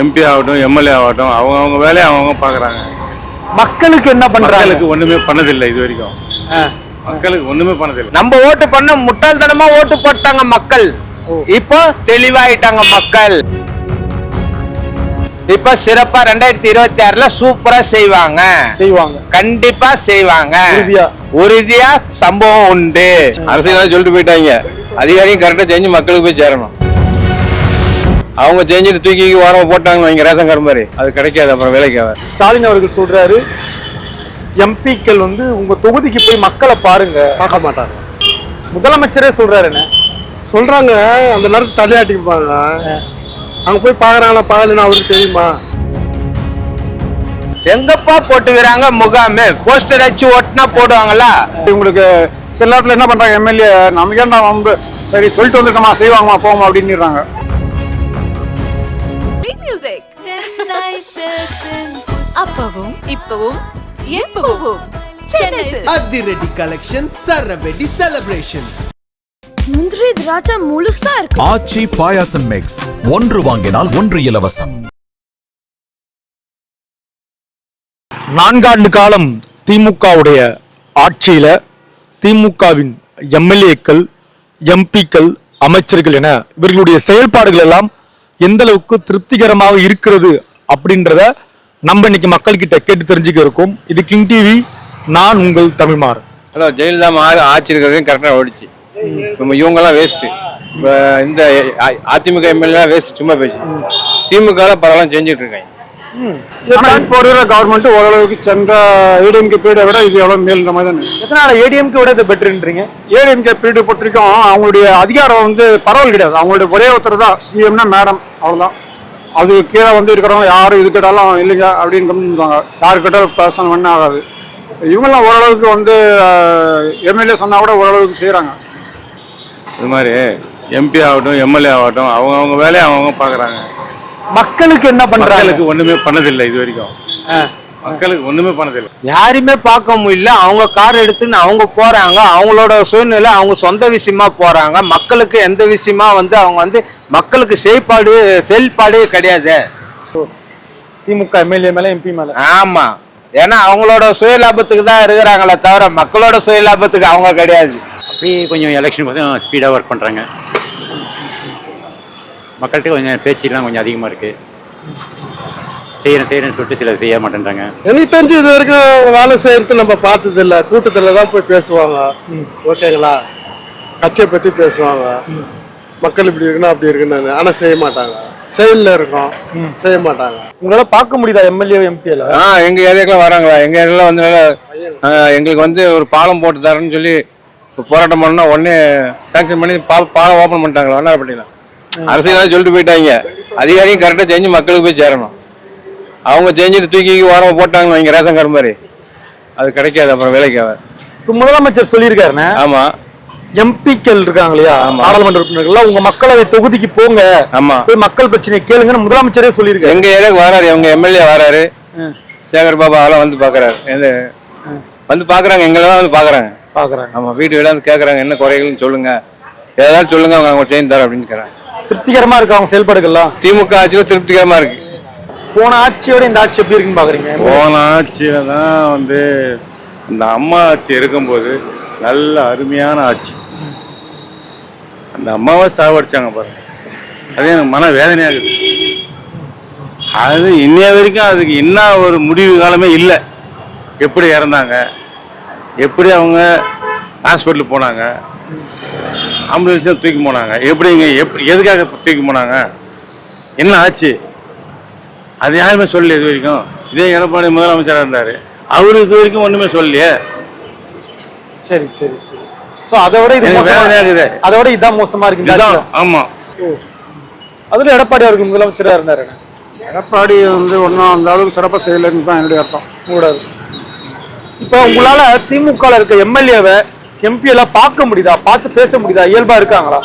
MP ஆகட்டும் MLA ஆகட்டும் அவங்க அவங்க வேலையை அவங்க பார்க்குறாங்க. மக்களுக்கு என்ன பண்றாங்க? மக்களுக்கு ஒன்றுமே பண்ணதில்லை இது வரைக்கும். மக்களுக்கு ஒன்றுமே பண்ணதில்லை. நம்ம ஓட்டு பண்ண முட்டாள்தனமா ஓட்டு போட்டாங்க மக்கள். இப்போ தெளிவாயிட்டாங்க மக்கள். இப்ப சிறப்பா ரெண்டாயிரத்தி இருபத்தி ஆறுல சூப்பரா செய்வாங்க. செய்வாங்க. கண்டிப்பா செய்வாங்க. உறுதியா? உறுதியா சம்பவம் உண்டு. அரசியல் சொல்லிட்டு போயிட்டாங்க. அதிகாரியும் கரெக்டாக செஞ்சு மக்களுக்கு போய் சேரணும். அவங்க செஞ்சுட்டு தூக்கி ஓரமா போட்டாங்க வைங்க ரேஷன் கார்டு மாதிரி. அது கிடைக்காது அப்புறம் வேலைக்கு. ஸ்டாலின் அவர்கள் சொல்றாரு எம்பிக்கள் வந்து உங்க தொகுதிக்கு போய் மக்களை பாருங்க. பார்க்க மாட்டாங்க. முதலமைச்சரே சொல்றாரு என்ன? சொல்றாங்க அந்த நேரத்தில் தலையாட்டிப்பாங்க அங்க போய் பாக்குறாங்களா பார்க்கலன்னு அவருக்கு தெரியுமா? எங்கப்பா போட்டுக்கிறாங்க முகாமு? போஸ்டர் அடிச்சு ஓட்டுனா போடுவாங்களா இவங்களுக்கு சில நேரத்தில் என்ன பண்றாங்க எம்எல்ஏ நமக்கு ஏன்டா வந்து சரி சொல்லிட்டு வந்திருக்கோமா செய்வாங்கம்மா போவோமா அப்படின்னுறாங்க. அப்பவும் இப்பவும் எப்பவும். அதிரடி கலெக்ஷன் சரவெடி செலிப்ரேஷன்ஸ் முந்திரி திராட்சை முழுசா இருக்கு. ஆச்சி பாயாசம் மிக்ஸ் ஒன்று வாங்கினால் ஒன்று இலவசம். நான்காண்டு காலம் திமுகவுடைய ஆட்சியில திமுகவின் எம்எல்ஏக்கள் எம்பிக்கள் அமைச்சர்கள் என இவர்களுடைய செயல்பாடுகள் எல்லாம் எந்த அளவுக்கு திருப்திகரமாக இருக்கிறது அப்படின்றத நம்ம இன்னைக்கு மக்கள்கிட்ட கேட்டு தெரிஞ்சுக்க இருக்கோம். இது கிங் டிவி நான் உங்கள் தமிழ்மாறன். ஹலோ ஜெயலலிதா மா ஆட்சி இருக்கிறதையும் கரெக்டாக ஓடிச்சு. நம்ம இவங்கெல்லாம் வேஸ்ட்டு இப்போ இந்த அதிமுக எம்எல்ஏ வேஸ்ட் சும்மா பேசி. திமுக பரவாயில்ல செஞ்சுட்டு இருக்காங்க. இப்போ இருக்கிற கவர்மெண்ட் ஓரளவுக்கு சென்ற ஏடிஎம்கே பீரியடை விட இது எவ்வளவு மேல்ன்ற மாதிரி தான். எதனால ஏடிஎம்கே விட இது பெட்டர்ன்றீங்க ஏடிஎம்கே பீரியட் பொறுத்த வரைக்கும் அவங்களுடைய அதிகாரம் வந்து பரவல் கிடையாது. அவங்களுடைய ஒரே ஒருத்தர் தான் சிஎம்னா மேடம் அவ்வளவுதான். அது கீழே வந்து இருக்கிறவங்க யாரும் இது கேட்டாலும் இல்லைங்க அப்படின்னு கம்மிடுவாங்க யாரு கேட்டாலும் பர்சனல் ஒன்றும் ஆகாது. இவங்கெல்லாம் ஓரளவுக்கு வந்து எம்எல்ஏ சொன்னா கூட ஓரளவுக்கு செய்கிறாங்க இது மாதிரி எம்பி ஆகட்டும் எம்எல்ஏ ஆகட்டும் அவங்க அவங்க வேலையை அவங்க பார்க்குறாங்க. மக்களுக்கு என்ன பண்றாங்க? மக்களுக்கு ஒன்றுமே பண்ணதில்லை இது வரைக்கும். மக்களுக்கு ஒன்றுமே பண்ணதில்லை. யாருமே பார்க்க முடியல. அவங்க கார் எடுத்துன்னு அவங்க போறாங்க. அவங்களோட சூழ்நிலை அவங்க சொந்த விஷயமா போறாங்க. மக்களுக்கு எந்த விஷயமா வந்து அவங்க வந்து மக்களுக்கு செயல்பாடு செயல்பாடே கிடையாது. திமுக எம்எல்ஏ மேல எம்பி மேல. ஆமா. ஏன்னா அவங்களோட சுய லாபத்துக்கு தான் இருக்கிறாங்களே தவிர மக்களோட சுய லாபத்துக்கு அவங்க கிடையாது. அப்படியே கொஞ்சம் எலெக்ஷன் கொஞ்சம் ஸ்பீடாக ஒர்க் பண்ணுறாங்க மக்கள்கிட்ட கொஞ்சம் பேச்சுலாம் கொஞ்சம் அதிகமாக இருக்குது செய்கிறேன் செய்கிறேன்னு சொல்லிட்டு சிலர் செய்ய மாட்டேன்றாங்க. எனக்கு தெரிஞ்சு இது வரைக்கும் வேலை செய்யறது நம்ம பார்த்தது இல்ல கூட்டத்துல தான் போய் பேசுவாங்க. ஓகேங்களா? கட்சியை பத்தி பேசுவாங்க. மக்கள் இப்படி இருக்குன்னா அப்படி இருக்குன்னு ஆனா செய்ய மாட்டாங்க. செயல்ல இருக்கும். செய்ய மாட்டாங்க. உங்களால பார்க்க முடியுதா எம்எல்ஏ எம்பியில ஆ எங்கள் ஏரியாக்கெல்லாம் வராங்களா எங்கள் ஏரியாவில் வந்து எங்களுக்கு வந்து ஒரு பாலம் போட்டு தரேன்னு சொல்லி இப்போ போராட்டம் பண்ணா உடனே சாங்ஷன் பண்ணி பா பாலம் ஓப்பன் பண்ணிட்டாங்களா என்ன பண்ணிக்கலாம் அரசியல் சொல்லிட்டு போயிட்டாங்க. அதிகாரியும் கரெக்டாக செஞ்சு மக்களுக்கு போய் சேரணும். அவங்க செஞ்சுட்டு தூக்கி ஓரமா போட்டாங்க வைங்க ரேஷன் கார்டு மாதிரி. அது கிடைக்காது அப்புறம் வேலைக்கு இப்ப முதலமைச்சர் சொல்லியிருக்காருண்ணே. ஆமாம் எம்பிக்கள் இருக்காங்க இல்லையா நாடாளுமன்ற உறுப்பினர்கள் உங்க மக்களவை தொகுதிக்கு போங்க. ஆமாம் போய் மக்கள் பிரச்சனை கேளுங்கன்னு முதலமைச்சரே சொல்லியிருக்காரு. எங்க ஏரியாவுக்கு வராரு எங்க எம்எல்ஏ வராரு. சேகர் பாபா அதெல்லாம் வந்து பாக்குறாரு. வந்து பாக்குறாங்க எங்களெல்லாம் வந்து பாக்குறாங்க. பாக்குறாங்க. ஆமா வீட்டு வீடா வந்து கேக்குறாங்க என்ன குறைகள்னு சொல்லுங்க. ஏதாவது சொல்லுங்க அவங்க அவங்க செஞ்சு தரேன் அப்படின்னு கேக்குறாங்க. திருப்திகரமா இருக்கு அவங்க செயல்பாடுகள்லாம்? திமுக ஆட்சியில திருப்திகரமா இருக்கு. போன ஆட்சியோட இந்த ஆட்சி எப்படி இருக்குன்னு பாக்குறீங்க? போன ஆட்சியில தான் வந்து அந்த அம்மா ஆட்சி இருக்கும்போது நல்ல அருமையான ஆட்சி. அந்த அம்மாவை சாவடிச்சாங்க பாருங்க. அது எனக்கு மன வேதனையாகுது அது இன்னைய வரைக்கும் அதுக்கு என்ன ஒரு முடிவு காலமே இல்லை. எப்படி இறந்தாங்க எப்படி அவங்க ஹாஸ்பிட்டலுக்கு போனாங்க ஆம்புலன்ஸ் தூக்கி போனாங்க எப்படிங்க எப்படி எதுக்காக தூக்கி போனாங்க என்ன ஆச்சு? அது யாருமே சொல்லல இது வரைக்கும். இதே எடப்பாடி முதலமைச்சராக இருந்தார். அவரு இது வரைக்கும் ஒன்றுமே சொல்லலையே. சரி சரி சரி. சோ அதை விட இது இருக்குது. அதை விட இதான் மோசமா இருக்கு. ஆமாம் அதுல எடப்பாடி அவருக்கு முதலமைச்சரா இருந்தாரு எடப்பாடி வந்து ஒன்றும் அந்த அளவுக்கு சிறப்பாக செய்யலைன்னு தான் என்னுடைய அர்த்தம். கூடாது இப்ப உங்களால திமுக ல இருக்க எம்எல்ஏவை எம்பி எல்லாம் பார்க்க முடியுதா? பார்த்து பேச முடியுதா? இயல்பா இருக்காங்களா?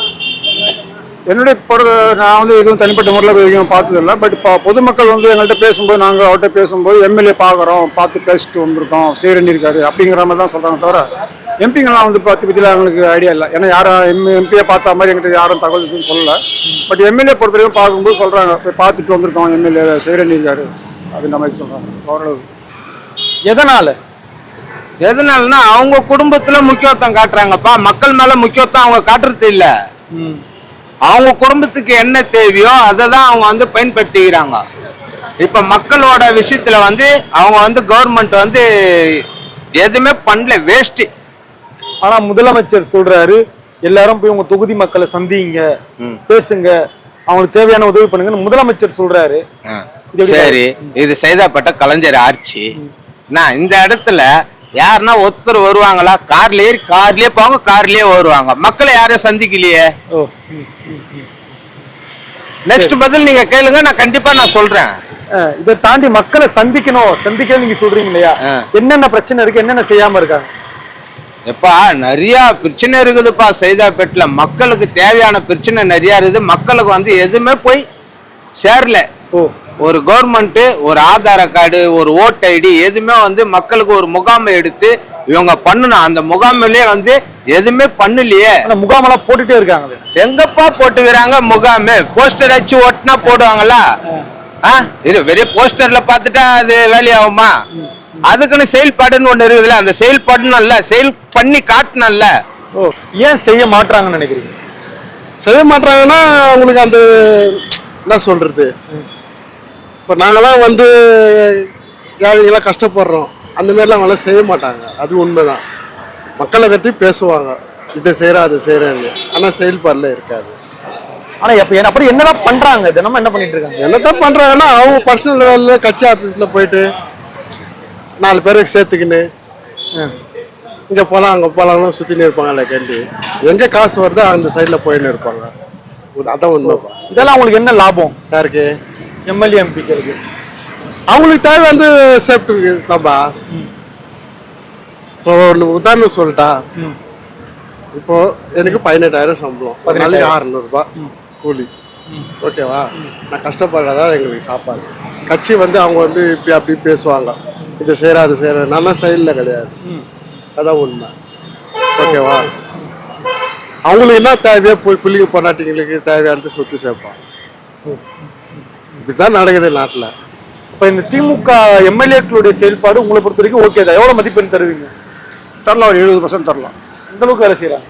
என்னுடைய பொறு நான் வந்து எதுவும் தனிப்பட்ட முறையில் எதுவும் பார்த்ததில்ல. பட் இப்போ பொதுமக்கள் வந்து எங்கள்கிட்ட பேசும்போது நாங்கள் அவர்கிட்ட பேசும்போது எம்எல்ஏ பார்க்குறோம் பார்த்து பேசிட்டு வந்திருக்கோம் ஸ்ரீரண்டி இருக்காரு அப்படிங்கிற மாதிரி தான் சொல்கிறாங்க தவிர எம்பிங்கெல்லாம் வந்து பற்றி பற்றிலாம் எங்களுக்கு ஐடியா இல்லை. ஏன்னா யாரும் எம் எம்பியை பார்த்த மாதிரி எங்கிட்ட யாரும் தகவல் எதுவும் சொல்லல. பட் எம்எல்ஏ பொறுத்த வரைக்கும் பார்க்கும்போது சொல்கிறாங்க போய் பார்த்துட்டு வந்திருக்கோம். எம்எல்ஏ செய்கிறேன் இருக்காரு. அப்படின்ற மாதிரி சொல்கிறாங்க ஓரளவு. எதனால? எதனாலன்னா அவங்க குடும்பத்துல முக்கியத்துவம் காட்டுறாங்கப்பா. மக்கள் மேல முக்கியத்துவம் அவங்க காட்டுறது இல்ல. அவங்க குடும்பத்துக்கு என்ன தேவையோ அதை தான் அவங்க வந்து பயன்படுத்திக்கிறாங்க. இப்ப மக்களோட விஷயத்துல வந்து அவங்க வந்து கவர்மெண்ட் வந்து எதுவுமே பண்ணல. வேஸ்ட் ஆனா முதலமைச்சர் சொல்றாரு எல்லாரும் போய் உங்க தொகுதி மக்களை சந்திங்க பேசுங்க அவங்களுக்கு தேவையான உதவி பண்ணுங்கன்னு முதலமைச்சர் சொல்றாரு. சரி இது செய்தாப்பட்ட கலைஞர் ஆட்சி. நான் இந்த இடத்துல யாருன்னா ஒருத்தர் வருவாங்களா? கார்ல ஏறி கார்லயே போவாங்க கார்லயே வருவாங்க. மக்களை யாரையும் சந்திக்கலையே. நெக்ஸ்ட் பதில் நீங்க கேளுங்க நான் கண்டிப்பா நான் சொல்றேன். இதை தாண்டி மக்களை சந்திக்கணும் சந்திக்கணும் நீங்க சொல்றீங்க இல்லையா. என்னென்ன பிரச்சனை இருக்கு என்னென்ன செய்யாம இருக்காங்க? எப்பா நிறைய பிரச்சனை இருக்குதுப்பா சைதாப்பேட்டில். மக்களுக்கு தேவையான பிரச்சனை நிறைய இருக்குது. மக்களுக்கு வந்து எதுவுமே போய் சேரல. ஓ. ஒரு கவர்மெண்ட் ஒரு ஆதார கார்டு ஒரு ஓட் ஐடி எதுவுமே வந்து மக்களுக்கு ஒரு முகாமை எடுத்து இவங்க பண்ணணும். அந்த முகாமிலே வந்து எதுவுமே பண்ணலையே. முகாமெல்லாம் போட்டுட்டே இருக்காங்க. எங்கப்பா போட்டுக்கிறாங்க முகாமு? போஸ்டர் வச்சு ஓட்டுனா போடுவாங்களா? ஆ. இது வெறும் போஸ்டர்ல பார்த்துட்டா அது வேலையாகுமா? அதுக்குன்னு செயல்பாடுன்னு ஒண்ணு இருக்குதுல்ல அந்த செயல்படணும்ல செயல் பண்ணி காட்டணும்ல ஓ ஏன் செய்ய மாட்றாங்கன்னு நினைக்கிறீங்க? செய்ய மாட்டாங்கன்னா அவங்களுக்கு அந்த என்ன சொல்றது? இப்போ நாங்களாம் வந்து ஏழைங்களாம் கஷ்டப்படுறோம். அந்த மாதிரிலாம் அவங்களாம் செய்ய மாட்டாங்க. அது உண்மைதான். மக்களை கட்டி பேசுவாங்க. இதை செய்கிறேன் அதை செய்கிறேன்னு ஆனால் செயல்பாடில் இருக்காது. ஆனா எப்ப என்ன அப்படி என்னதான் பண்றாங்க? தினமும் என்ன பண்ணிட்டு இருக்காங்க? என்னதான் பண்ணுறாங்கன்னா அவங்க பர்சனல் லெவலில் கட்சி ஆஃபீஸில் போயிட்டு நாலு பேருக்கு சேர்த்துக்கின்னு இங்கே போகலாம் அங்கே போகலாம் சுற்றினு இருப்பாங்கல்ல கண்டி. எங்கே காசு வருதோ அந்த சைடில் போயின்னு இருப்பாங்க. அதான் உண்மைப்பா இதெல்லாம் உங்களுக்கு என்ன லாபம்? யாருக்கு? எம்எல்ஏ எம்பிக்களுக்கு அவங்களுக்கு தேவை வந்து சேஃப்டி தான்ப்பா இப்போ ஒன்று உதாரணம் சொல்லிட்டா இப்போ எனக்கு பதினெட்டாயிரம் சம்பளம். ஒரு நாளைக்கு அறநூறுபா கூலி. ஓகேவா? நான் கஷ்டப்படுறதா எங்களுக்கு சாப்பாடு. கட்சி வந்து அவங்க வந்து இப்படி அப்படி பேசுவாங்க. இதை செய்கிற அது செய்கிற நல்ல சைடில் கிடையாது. அதான் உண்மை. ஓகேவா? அவங்களுக்கு என்ன தேவையோ போய் புள்ளிங்க பொண்டாட்டிங்களுக்கு தேவையானது சொத்து சேர்ப்பான் இதுதான் நடக்குது நாட்டில். இப்ப இந்த திமுக எம்எல்ஏக்களுடைய செயல்பாடு உங்களை பொறுத்த வரைக்கும் ஓகே தான். எவ்வளவு மதிப்பெண் தருவீங்க? தரலாம் ஒரு எழுபது பர்சன்ட் தரலாம். இந்த அளவுக்கு வேலை செய்யறாங்க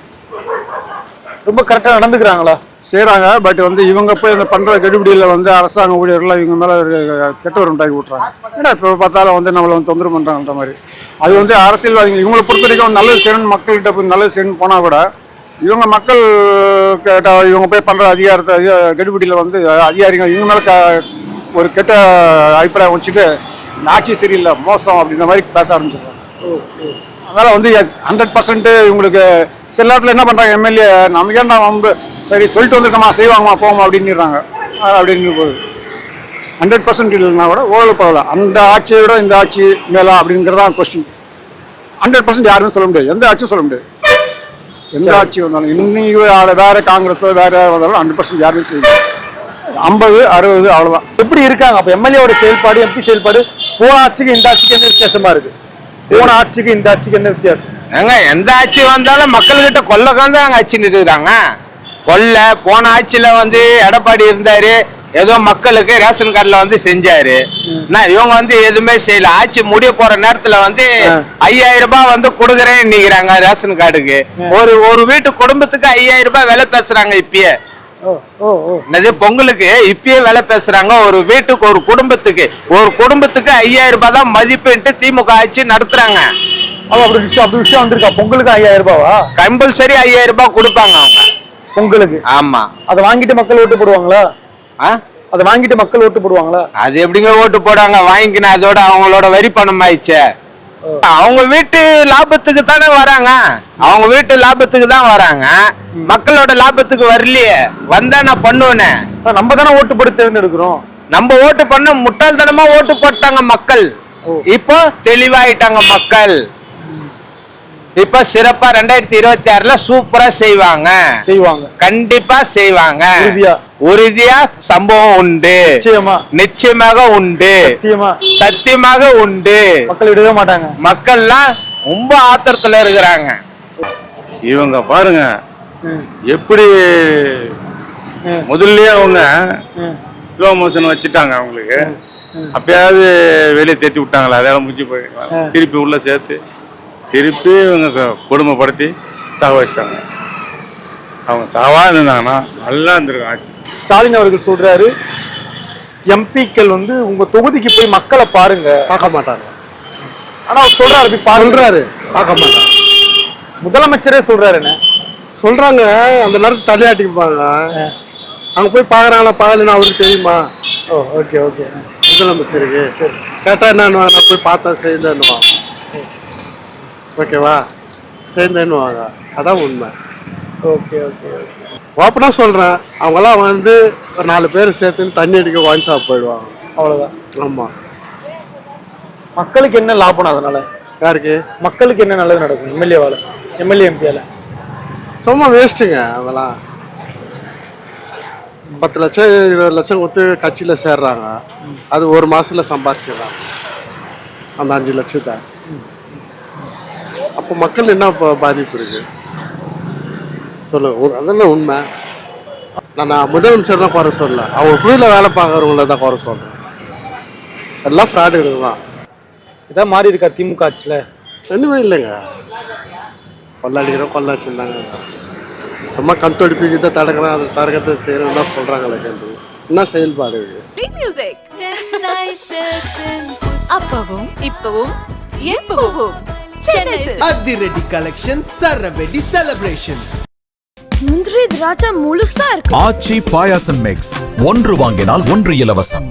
ரொம்ப கரெக்டா நடந்துக்கிறாங்களா? செய்கிறாங்க பட் வந்து இவங்க போய் அந்த பண்ணுற கெடுபிடியில் வந்து அரசாங்க ஊழியர்கள்லாம் இவங்க மேலே கெட்ட ஒரு உண்டாக்கி விட்றாங்க ஏன்னா இப்போ பார்த்தாலும் வந்து நம்மளை வந்து தொந்தரவு பண்ணுறாங்கன்ற மாதிரி. அது வந்து அரசியல்வாதிகள் இவங்களை பொறுத்த வரைக்கும் நல்லது செய்யணும் மக்கள்கிட்ட போய் நல்லது செய்யணும் போனால் கூட இவங்க மக்கள் கேட்ட இவங்க போய் பண்ணுற அதிகாரத்தை கெடுபிடியில் வந்து அதிகாரிகள் இவங்க மேலே க- ஒரு கெட்ட அபிப்பிராயம் வச்சுட்டு ஆட்சி சரியில்லை மோசம் அப்படின்ற மாதிரி பேச ஆரம்பிச்சிடுறாங்க. அதனால வந்து ஹண்ட்ரட் பர்சன்ட் இவங்களுக்கு சில நேரத்தில் என்ன பண்றாங்க எம்எல்ஏ நமக்கு வந்து சரி சொல்லிட்டு வந்திருக்கோமா செய்வாங்கம்மா போவோமா அப்படின்னுறாங்க. அப்படின்னு போகுது ஹண்ட்ரட் பர்சன்ட் இல்லைன்னா கூட ஓரளவு பரவாயில்ல. அந்த ஆட்சியை விட இந்த ஆட்சி மேலா அப்படிங்கிறதான் கொஸ்டின் ஹண்ட்ரட் பர்சன்ட் யாருமே சொல்ல முடியாது. எந்த ஆட்சியும் சொல்ல முடியாது. எந்த ஆட்சி வந்தாலும் இன்னைக்கு வேற- காங்கிரஸோ வேற வந்தாலும் ஹண்ட்ரட் பர்சன்ட் யாருமே செய்ய முடியாது. ஐம்பது அறுபது அவ்வளோதான் எப்படி இருக்காங்க? அப்ப எம்எல்ஏவோட செயல்பாடு எம்பி செயல்பாடு போன ஆட்சிக்கு இந்த ஆட்சிக்கு என்ன வித்தியாசமா இருக்கு? போன ஆட்சிக்கு இந்த ஆட்சிக்கு என்ன வித்தியாசம்? ஏங்க எந்த ஆட்சி வந்தாலும் மக்கள்கிட்ட கொல்ல கலந்து ஆட்சி நிறுத்துறாங்க கொல்ல போன ஆட்சியில வந்து எடப்பாடி இருந்தாரு. ஏதோ மக்களுக்கு ரேஷன் கார்டுல வந்து செஞ்சாரு. நான் இவங்க வந்து எதுவுமே செய்யல. ஆட்சி முடிய போற நேரத்துல வந்து ஐயாயிரம் ரூபாய் வந்து கொடுக்குறேன்னு நிக்கிறாங்க ரேஷன் கார்டுக்கு. ஒரு ஒரு வீட்டு குடும்பத்துக்கு ஐயாயிரம் ரூபாய் விலை பேசுறாங்க இப்பயே. என்னது பொங்கலுக்கு இப்பயே விலை பேசுறாங்க. ஒரு வீட்டுக்கு ஒரு குடும்பத்துக்கு. ஒரு குடும்பத்துக்கு ஐயாயிரம் ரூபாய் தான் மதிப்புன்ட்டு திமுக ஆட்சி நடத்துறாங்க. அப்ப அப்படி விஷயம் அப்படி விஷயம் வந்திருக்கா. பொங்கலுக்கு ஐயாயிரம் ரூபாவா? கம்பல்சரி ஐயாயிரம் ரூபாய் கொடுப்பாங்க அவங்க. பொங்கலுக்கு? ஆமா. அதை வாங்கிட்டு மக்கள் ஓட்டு போடுவாங்களா? அதை வாங்கிட்டு மக்கள் ஓட்டு போடுவாங்களா? அது எப்படிங்க ஓட்டு போடாங்க வாங்கிக்கின அதோட அவங்களோட வரி பணம் ஆயிடுச்சே. அவங்க வீட்டு லாபத்துக்கு தானே வராங்க. அவங்க வீட்டு லாபத்துக்கு தான் வராங்க. மக்களோட லாபத்துக்கு வரலையே. வந்தா நான் பண்ணுவேனே. நம்ம தானே ஓட்டு போட்டு தேர்ந்தெடுக்கிறோம். நம்ம ஓட்டு பண்ண முட்டாள்தனமா ஓட்டு போட்டாங்க மக்கள். இப்போ தெளிவாயிட்டாங்க மக்கள். இப்ப சிறப்பா ரெண்டாயிரத்தி இருபத்தி ஆறுல சூப்பரா செய்வாங்க. செய்வாங்க. கண்டிப்பா செய்வாங்க. உறுதியா? சம்பவம் உண்டு. நிச்சயமா. நிச்சயமாக உண்டு. சத்தியமா. சத்தியமாக உண்டு. மக்கள் விடவே மாட்டாங்க. மக்கள்லாம் ரொம்ப ஆத்திரத்துல இருக்கிறாங்க. இவங்க பாருங்க எப்படி முதல்லயே அவங்க ஸ்லோ மோஷன் வச்சுட்டாங்க அவங்களுக்கு. அப்பயாவது வெளியே தேத்தி விட்டாங்களா? அதெல்லாம் முடிஞ்சு போய் திருப்பி உள்ள சேர்த்து திருப்பி இவங்க கொடுமைப்படுத்தி சாக வச்சிட்டாங்க அவங்க சாவா இருந்தாங்கன்னா நல்லா இருந்திருக்கும் ஆட்சி. ஸ்டாலின் அவர்கள் சொல்றாரு எம்பிக்கள் வந்து உங்க தொகுதிக்கு போய் மக்களை பாருங்க. பார்க்க மாட்டாங்க. ஆனா அவர் சொல்றாரு போய் பாருங்க. சொல்றாரு. பார்க்க மாட்டாங்க. முதலமைச்சரே சொல்றாரு என்ன? சொல்றாங்க. அந்த நேரத்தில் தலையாட்டிப்பாங்க அங்க போய் பாக்குறாங்களா பார்க்கலன்னு அவருக்கு தெரியுமா? ஓ ஓகே ஓகே முதலமைச்சருக்கு கேட்டா என்னன்னு நான் போய் பார்த்தா செய்தேன்னுவாங்க ஓகேவா? செய்தேன்னுவாங்க அதான் உண்மை. ஓகே ஓகே ஓகே ஓப்பனாக சொல்கிறேன் அவங்கெல்லாம் வந்து ஒரு நாலு பேர் சேர்த்துன்னு தண்ணி அடிக்க ஒயின் ஷாப் போயிடுவாங்க. அவ்வளவுதான். ஆமாம் மக்களுக்கு என்ன லாபம் அதனால? யாருக்கு? மக்களுக்கு என்ன நல்லது நடக்கும்? எம்எல்ஏவால எம்எல்ஏ எம்பியால. சும்மா வேஸ்ட்டுங்க அவங்களாம் பத்து லட்சம் இருபது லட்சம் கொடுத்து கட்சியில் சேர்றாங்க. அது ஒரு மாசத்துல சம்பாரிச்சிடுறாங்க அந்த அஞ்சு லட்சத்தை. அப்போ மக்கள் என்ன இப்போ பாதிப்பு இருக்கு? சொல்லுங்க அதெல்லாம் உண்மை. நான் முதலமைச்சர் தான் குறை சொல்லல. அவங்க குழுவில் வேலை பார்க்குறவங்கள தான் குறை சொல்கிறேன் எல்லாம் ஃப்ராடு தான். இதான் மாறி இருக்கா திமுக ஆட்சியில? ஒன்றுமே இல்லைங்க. கொள்ளடிக்கிறோம் கொள்ளாச்சுருந்தாங்க சும்மா கண் தொடிப்புக்கு இதை தடுக்கிறோம் அதை தடுக்கிறத செய்கிறோம் தான் சொல்கிறாங்களே கண்டு என்ன செயல்பாடு அப்பவும் இப்பவும் எப்பவும். அதிரடி கலெக்ஷன் சரவெடி செலிப்ரேஷன்ஸ் முந்திரி திராட்சை முழுசா இருக்கு. ஆச்சி பாயாசம் மிக்ஸ் ஒன்று வாங்கினால் ஒன்று இலவசம்.